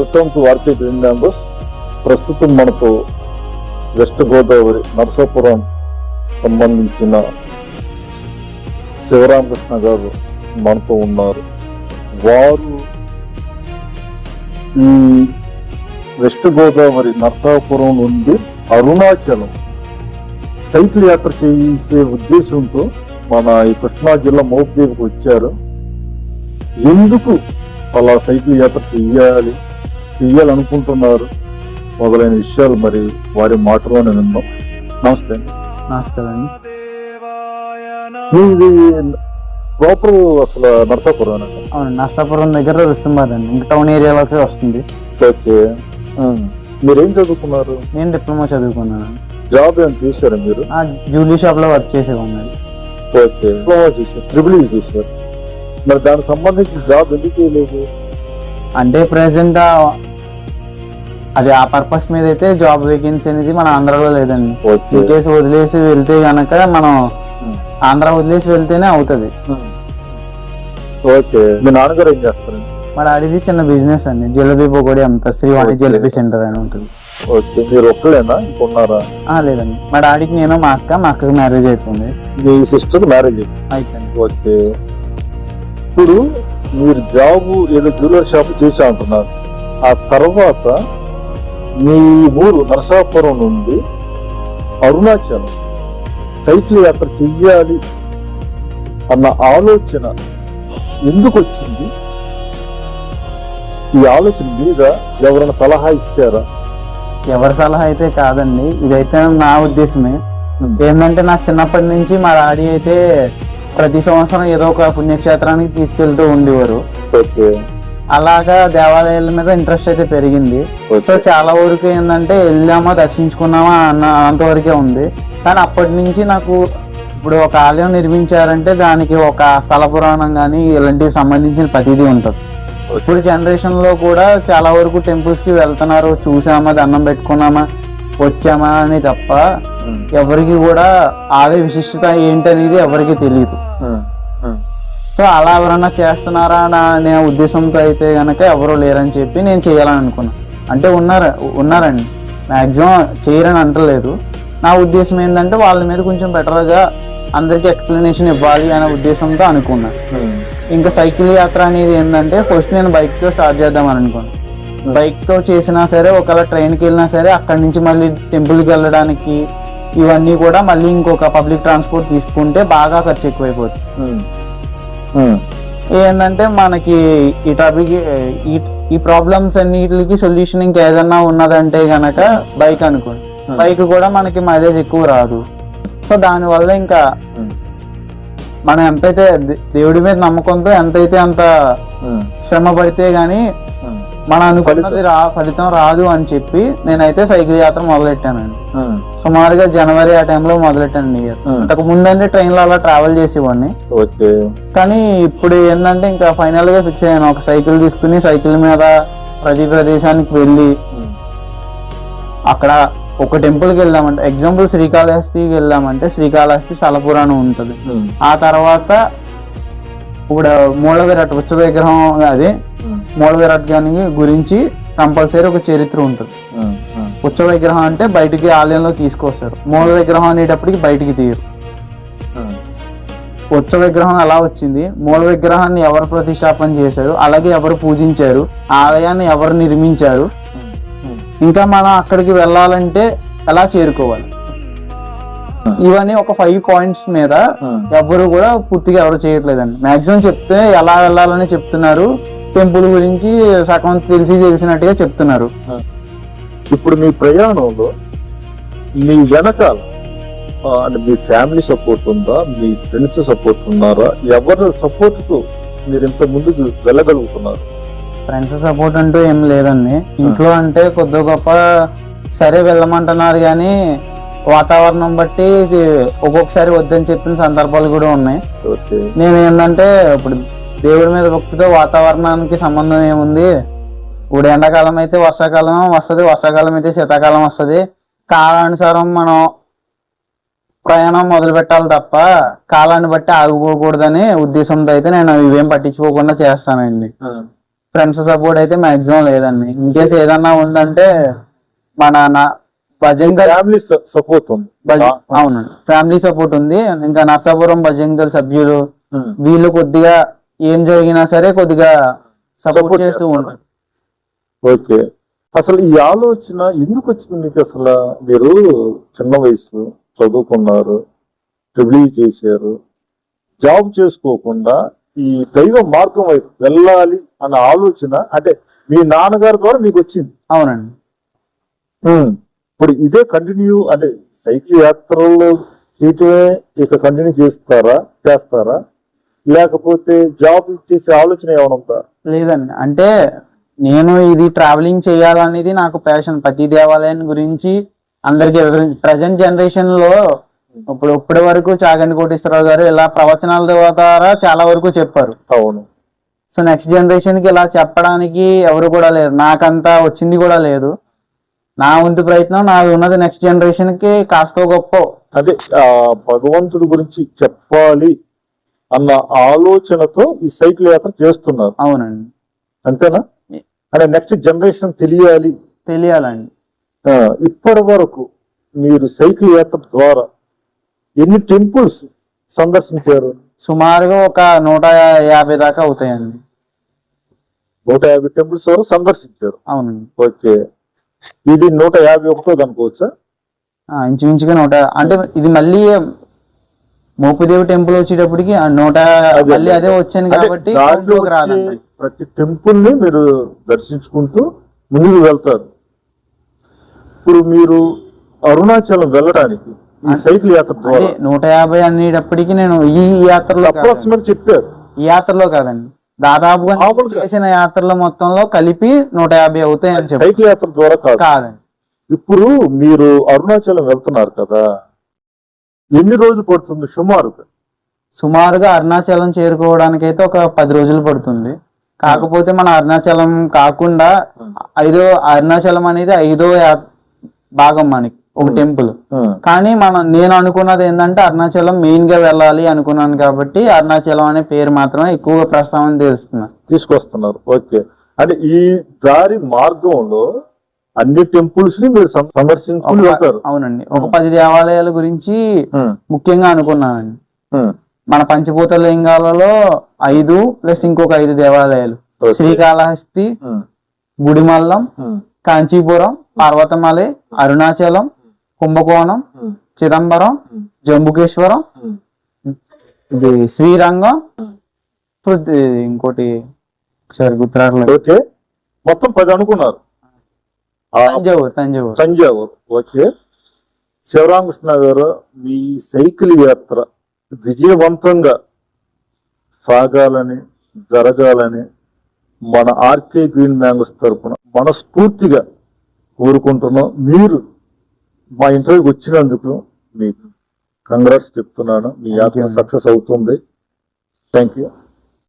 Welcome to RK green ప్రస్తుతం మనతో west Godavari Narasapuram సంబంధించిన శివరామకృష్ణ గారు మనతో ఉన్నారు. వారు ఈ వెస్ట్ గోదావరి నరసాపురం నుండి అరుణాచలం సైకిల్ యాత్ర చేసే ఉద్దేశంతో మన ఈ కృష్ణా జిల్లా మోపిదేవికి వచ్చారు. ఎందుకు అలా సైకిల్ యాత్ర చెయ్యాలి చెయ్యాలనుకుంటున్నారు. మొదలైన విషయాలు మరి వారి మాటలోనే విన్నాం నమస్తే. నమస్కారం అండి. ప్రాపర్ అసలు నరసాపురం అవును నర్సాపురం దగ్గర రుస్తుంబాద్ అండి ఇంకా టౌన్ ఏరియాలోకి వస్తుంది. ఓకే. మీరేం చదువుకున్నారు? నేను డిప్లొమా చదువుకున్నాను జాబ్ ఏం చేశారు మీరు? ఆ జ్యువెలరీ షాప్లో వర్క్ చేసేవాడిని. ఓకే. డిప్లొమా చేశారు. ట్రిపుల్ ఈ చేశారు. మరి దానికి సంబంధించి జాబ్ ఎందుకు చేయలేదు? అంటే ప్రెసెంట్ అది ఆ పర్పస్ మీద అయితే జాబ్ వేకెన్సీ అనేది మన ఆంధ్రాలో లేదండి. కేసు వదిలేసి వెళ్తే గనక మనం ఉమ్. ఆంధ్ర వదిలేసి వెళ్తేనే అవుతుంది. ఉమ్. ఓకే. మీ నాన్నగారు ఏం చేస్తారు? మన అడిది చిన్న బిజినెస్ అండి. జిలేబీ పొగడి అమ్ముతారు శ్రీవాణి జిలేబీ సెంటర్ అని ఉంటుంది. ఓకే. మీరు ఒక్కలేనా? ఇంకొన్నారా? ఆ, లేదండి. మా డాడీకి నేను మా అక్క మా అక్కకి మ్యారేజ్ అయిపోయింది. మీ సిస్టర్ మ్యారేజ్ అయిపోయింది. ఓకే. ఇప్పుడు మీరు జాబ్ ఏదో జ్యువెలర్ షాప్ చేసా అంటున్నారు ఆ తర్వాత మీ ఊరు నరసాపురం నుండి అరుణాచలం సైకిల్ యాత్ర చెయ్యాలి అన్న ఆలోచన ఎందుకు వచ్చింది? ఈ ఆలోచన మీద ఎవరైనా సలహా ఇచ్చారా? ఎవరి సలహా అయితే కాదండి. ఇదైతే నా ఉద్దేశమే. ఏంటంటే నా చిన్నప్పటి నుంచి మా డాడీ అయితే ప్రతి సంవత్సరం ఏదో ఒక పుణ్యక్షేత్రానికి తీసుకెళ్తూ ఉండేవారు. ఓకే. అలాగా దేవాలయాల మీద ఇంట్రెస్ట్ అయితే పెరిగింది. సో చాలా వరకు ఏంటంటే వెళ్ళామా దర్శించుకున్నామా అన్న అంతవరకే ఉంది. కానీ అప్పటి నుంచి నాకు ఇప్పుడు ఒక ఆలయం నిర్మించారంటే దానికి ఒక స్థల పురాణం కానీ ఇలాంటివి సంబంధించిన ప్రతిదీ ఉంటుంది. ఇప్పుడు జనరేషన్లో కూడా చాలా వరకు టెంపుల్స్కి వెళ్తున్నారు. చూసామా దండం పెట్టుకున్నామా వచ్చామా అని తప్ప ఎవరికి కూడా ఆలయ విశిష్టత ఏంటనేది ఎవరికి తెలియదు. సో అలా ఎవరన్నా చేస్తున్నారా నా అనే ఉద్దేశంతో అయితే గనక ఎవరు లేరని చెప్పి నేను చేయాలని అనుకున్నా. అంటే ఉన్నారు ఉన్నారండి. మ్యాక్సిమం చేయరని అంటలేదు. నా ఉద్దేశం ఏంటంటే వాళ్ళ మీద కొంచెం బెటర్గా అందరికీ ఎక్స్ప్లెనేషన్ ఇవ్వాలి అనే ఉద్దేశంతో అనుకున్నా. ఉమ్, ఇంకా సైకిల్ యాత్ర అనేది ఏంటంటే ఫస్ట్ నేను బైక్తో స్టార్ట్ చేద్దామని అనుకున్నాను బైక్తో చేసినా సరే ఒకవేళ ట్రైన్కి వెళ్ళినా సరే అక్కడి నుంచి మళ్ళీ టెంపుల్కి వెళ్ళడానికి ఇవన్నీ కూడా మళ్ళీ ఇంకొక పబ్లిక్ ట్రాన్స్పోర్ట్ తీసుకుంటే బాగా ఖర్చు ఎక్కువైపోతుంది ఉమ్. ఏంటంటే మనకి ఈ టాపిక్ ఈ ప్రాబ్లమ్స్ అన్నిటికి సొల్యూషన్ ఇంకా ఏదన్నా ఉన్నదంటే గనక బైక్ అనుకోండి. బైక్ కూడా మనకి మైలేజ్ ఎక్కువ రాదు. సో దానివల్ల ఇంకా మనం ఎంతైతే దేవుడి మీద నమ్మకంతో ఎంతైతే అంత శ్రమ పడితే గానీ మనం అనుకున్నది రా ఫలితం రాదు అని చెప్పి నేనైతే సైకిల్ యాత్ర మొదలెట్టానండి. సుమారుగా జనవరి ఆ టైంలో మొదలెట్టాను ఇయర్. అంతకు ముందంటే ట్రైన్లో అలా ట్రావెల్ చేసేవాడిని. కానీ ఇప్పుడు ఏంటంటే ఇంకా ఫైనల్గా ఫిక్స్ అయ్యాను. ఒక సైకిల్ తీసుకుని సైకిల్ మీద ప్రతి ప్రదేశానికి వెళ్ళి అక్కడ ఒక టెంపుల్కి వెళ్ళామంటే ఎగ్జాంపుల్ శ్రీకాళహస్తికి వెళ్ళామంటే శ్రీకాళహస్తి స్థలపురాణం ఉంటుంది. ఆ తర్వాత ఇప్పుడు మూల విరాట్ ఉత్సవ విగ్రహం అది. ఉమ్, మూల విరాట్ గాని గురించి కంపల్సరీ ఒక చరిత్ర ఉంటుంది. ఉత్సవ విగ్రహం అంటే బయటికి ఆలయంలో తీసుకొస్తారు. మూల విగ్రహం అనేటప్పటికి బయటికి తీయరు. ఉత్సవ విగ్రహం ఎలా వచ్చింది. మూల విగ్రహాన్ని ఎవరు ప్రతిష్టాపన చేశారు? అలాగే ఎవరు పూజించారు? ఆలయాన్ని ఎవరు నిర్మించారు? ఇంకా మనం అక్కడికి వెళ్ళాలంటే ఎలా చేరుకోవాలి? ఇవన్నీ ఒక ఫైవ్ పాయింట్స్ మీద. ఎవరు కూడా పూర్తిగా ఎవరు చేయట్లేదండి. మాక్సిమం చెప్తే ఎలా వెళ్ళాలని చెప్తున్నారు. టెంపుల్ గురించి సగం తెలిసి తెలిసినట్టుగా చెప్తున్నారు. ఇప్పుడు మీ ప్రయాణంలో మీ వెనకాల అంటే మీ ఫ్యామిలీ సపోర్ట్ ఉందా? మీ ఫ్రెండ్స్ సపోర్ట్ ఉన్నారా? ఎవరి సపోర్ట్తో మీరు ఇంత ముందుకు వెళ్ళగలుగుతున్నారు? ఫ్రెండ్స్ సపోర్ట్ అంటూ ఏం లేదండి. ఇంట్లో అంటే కొద్ది గొప్ప సరే వెళ్ళమంటున్నారు కానీ వాతావరణం బట్టి ఒక్కొక్కసారి వద్దని చెప్పిన సందర్భాలు కూడా ఉన్నాయి. నేను ఏంటంటే ఇప్పుడు దేవుడి మీద భక్తితో వాతావరణానికి సంబంధం ఏముంది? ఇప్పుడు ఎండాకాలం అయితే వర్షాకాలం వస్తుంది. వర్షాకాలం అయితే శీతాకాలం వస్తుంది. కాలానుసారం మనం ప్రయాణం మొదలు పెట్టాలి తప్ప కాలాన్ని బట్టి ఆగిపోకూడదని ఉద్దేశంతో అయితే నేను ఇవేం పట్టించుకోకుండా చేస్తానండి. ఫ్రెండ్స్ సపోర్ట్ అయితే మాక్సిమం లేదండి. ఇన్ కేసు ఏదన్నా ఉందంటే మన ఫ్యామిలీ సపోర్ట్ ఉంది. అవునండి ఫ్యామిలీ సపోర్ట్ ఉంది. ఇంకా నర్సాపురం భజంగల్ సభ్యులు ఉమ్. వీళ్ళు కొద్దిగా ఏం జరిగినా సరే కొద్దిగా సపోర్ట్ చేస్తూ. ఉంటారు. ఓకే. అసలు ఈ ఆలోచన ఎందుకు వచ్చింది మీకు అసలు? మీరు చిన్న వయసు చదువుకున్నారు ట్రిబుల్ చేశారు. జాబ్ చేసుకోకుండా ఈ దైవ మార్గం వైపు వెళ్ళాలి అన్న ఆలోచన అంటే మీ నాన్నగారి ద్వారా మీకు వచ్చింది? అవునండి. ఉమ్. ఇప్పుడు ఇదే కంటిన్యూ అంటే సైకిల్ యాత్రల్లో చేయటమే ఇక కంటిన్యూ చేస్తారా? చేస్తారా? లేకపోతే జాబ్ చేసే ఆలోచన ఏమైనా ఉందా? లేదండి. అంటే నేను ఇది ట్రావెలింగ్ చేయాలనేది నాకు ప్యాషన్ ప్రతి దేవాలయం గురించి అందరికి ప్రజెంట్ జనరేషన్లో ఇప్పుడు ఇప్పటి వరకు చాగంటి కోటేశ్వరరావు గారు ఇలా ప్రవచనాల ద్వారా చాలా వరకు చెప్పారు. అవును. సో నెక్స్ట్ జనరేషన్కి ఇలా చెప్పడానికి ఎవరు కూడా లేరు. నాకంతా వచ్చింది కూడా లేదు. నా వంతు ప్రయత్నం నాది ఉన్నది నెక్స్ట్ జనరేషన్కి కాస్త గొప్ప. అదే భగవంతుడి గురించి చెప్పాలి అన్న ఆలోచనతో ఈ సైకిల్ యాత్ర చేస్తున్నారు. అవునండి. అంతేనా? అంటే నెక్స్ట్ జనరేషన్ తెలియాలి. తెలియాలండి. ఇప్పటి వరకు మీరు సైకిల్ యాత్ర ద్వారా ఎన్ని టెంపుల్స్ సందర్శించారు? సుమారుగా ఒక నూట యాభై దాకా అవుతాయండి. నూట యాభై టెంపుల్స్ వరకు సందర్శించారు. అవునండి. ఓకే. ఇది నూట యాభై ఒకటో అనుకోవచ్చా? ఇంచుమించుగా నూట అంటే ఇది మళ్ళీ మోపుదేవి టెంపుల్ వచ్చేటప్పటికి నూట. మళ్ళీ అదే వచ్చాను కాబట్టి రాదండి ప్రతి టెంపుల్ని మీరు దర్శించుకుంటూ ముందుకు వెళ్తారు. ఇప్పుడు మీరు అరుణాచలం వెళ్ళడానికి ఈ సైకిల్ యాత్ర ద్వారా నూట యాభై అనేటప్పటికి నేను ఈ యాత్రలో. అప్రాక్సిమేట్ చెప్పారు. ఈ యాత్రలో కాదండి. దాదాపుగా. చేసిన యాత్రల మొత్తంలో కలిపి నూట యాభై అవుతాయని చెప్పి సైకిల్ యాత్ర ద్వారా కాదు. కాదండి. ఇప్పుడు మీరు అరుణాచలం వెళ్తున్నారు కదా ఎన్ని రోజులు పడుతుంది సుమారుగా? సుమారుగా అరుణాచలం చేరుకోవడానికి అయితే ఒక పది రోజులు పడుతుంది. కాకపోతే మన అరుణాచలం కాకుండా ఐదో అరుణాచలం అనేది ఐదో భాగం మనకి. ఒక టెంపుల్ ఉం. కానీ మనం నేను అనుకున్నది ఏంటంటే అరుణాచలం మెయిన్గా వెళ్ళాలి అనుకున్నాను కాబట్టి అరుణాచలం అనే పేరు మాత్రమే ఎక్కువగా ప్రస్తావన తెలుస్తున్నా తీసుకొస్తున్నారు ఓకే అంటే ఈ దారి మార్గంలో అన్ని టెంపుల్స్ని మీరు సందర్శించుకుని వెళ్తారు అవునండి ఒక పది దేవాలయాల గురించి. ముఖ్యంగా అనుకున్నానండి. మన పంచభూత లింగాలలో ఐదు ప్లస్ ఇంకొక ఐదు దేవాలయాలు. శ్రీకాళహస్తి. గుడిమల్లం. కాంచీపురం పర్వతమలై అరుణాచలం కుంభకోణం. చిదంబరం జంబుకేశ్వరం. ఇది శ్రీరంగం ఇంకోటి సరే గుర్తురాట్లేదు ఓకే. మొత్తం పది అనుకున్నారు. తంజావూరు తంజావూరు. తంజావూరు. ఓకే. శివరామకృష్ణ గారు మీ సైకిల్ యాత్ర విజయవంతంగా సాగాలని జరగాలని మన ఆర్కే గ్రీన్ మ్యాంగోస్ తరపున మనస్ఫూర్తిగా కోరుకుంటున్నాం. మీరు మా ఇంటర్వ్యూకి వచ్చినందుకు మీకు కంగ్రాట్స్ చెప్తున్నాను. మీ యాత్ర. సక్సెస్ అవుతుంది. Thank you